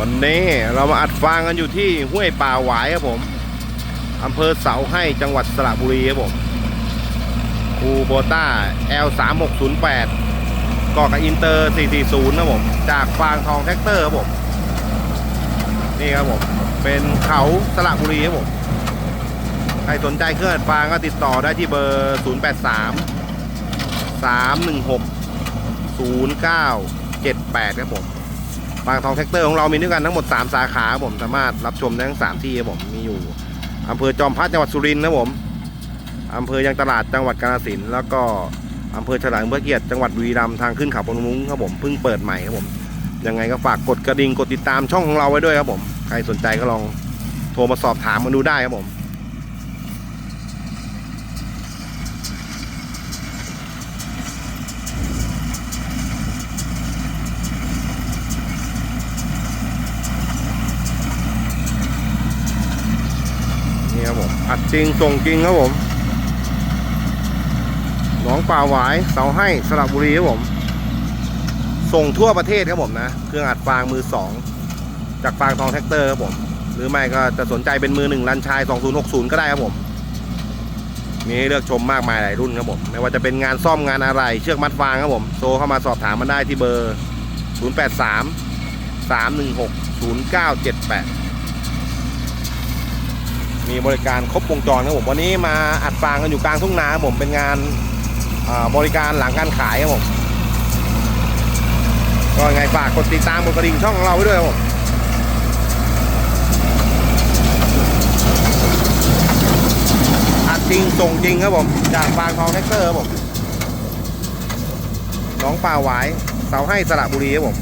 วันนี้เรามาอัดฟางกันอยู่ที่ห้วยป่าหวายครับผมอำเภอเสาให้จังหวัดสระบุรีครับผมคูโบต้า L 3 6 0 8 ก่อกับอินเตอร์ 440ครับผม จากฟางทองแท็กเตอร์ครับผม นี่ครับผม เป็นเขาสระบุรีครับผม ใครสนใจเครื่องอัดฟางก็ติดต่อได้ที่เบอร์ 083 316 0978 ครับผม ฟางทองแท็กเตอร์ของเรามีด้วยกันทั้งหมด 3 สาขาครับผมสามารถรับชมได้ทั้ง 3 ที่ครับผมมีอยู่อำเภอจอมพัฒจังหวัดสุรินทร์นะครับผมอำเภอยังตลาดจังหวัดกาฬสินธุ์แล้วก็อำเภอฉลางพระเกียรติจังหวัดบุรีรัมย์ทางขึ้นเขาพนมมุ้งครับผมเพิ่งเปิดใหม่ครับผมยังไงก็ฝากกดกระดิ่งกดติดตามช่องของเราไว้ด้วยครับผมใครสนใจก็ลองโทรมาสอบถามมาดูได้ครับผม นี่ครับผม อัดจริงส่งจริงครับผมหนองป่าหวายเสาให้สระบุรีครับผม ส่งทั่วประเทศครับผมนะ เครื่องอัดฟางมือสองจากฟางทองแท็กเตอร์ครับผม หรือไม่ก็จะสนใจเป็นมือหนึ่งรันชาย 2060 ก็ได้ครับผม มีให้เลือกชมมากมายหลายรุ่นครับผม ไม่ว่าจะเป็นงานซ่อมงานอะไร เชือกมัดฟางครับผมโทรเข้ามาสอบถามมาได้ที่เบอร์ 083 316 0978 มีบริการครบวงจรครับผมวันนี้มาอัดฟางกันอยู่กลางทุ่งนาครับผมเป็นงานาบริการหลังการขายครับผมก็ยังไงฝากกดติดตามกดกระดิ่งช่องของเราไว้ด้วยครับผมอัดจริงส่งจริงครับผมจากฟางทองแท็กเตอร์ครับผมน้องป่าหวายเสาให้สระบุรีครับผม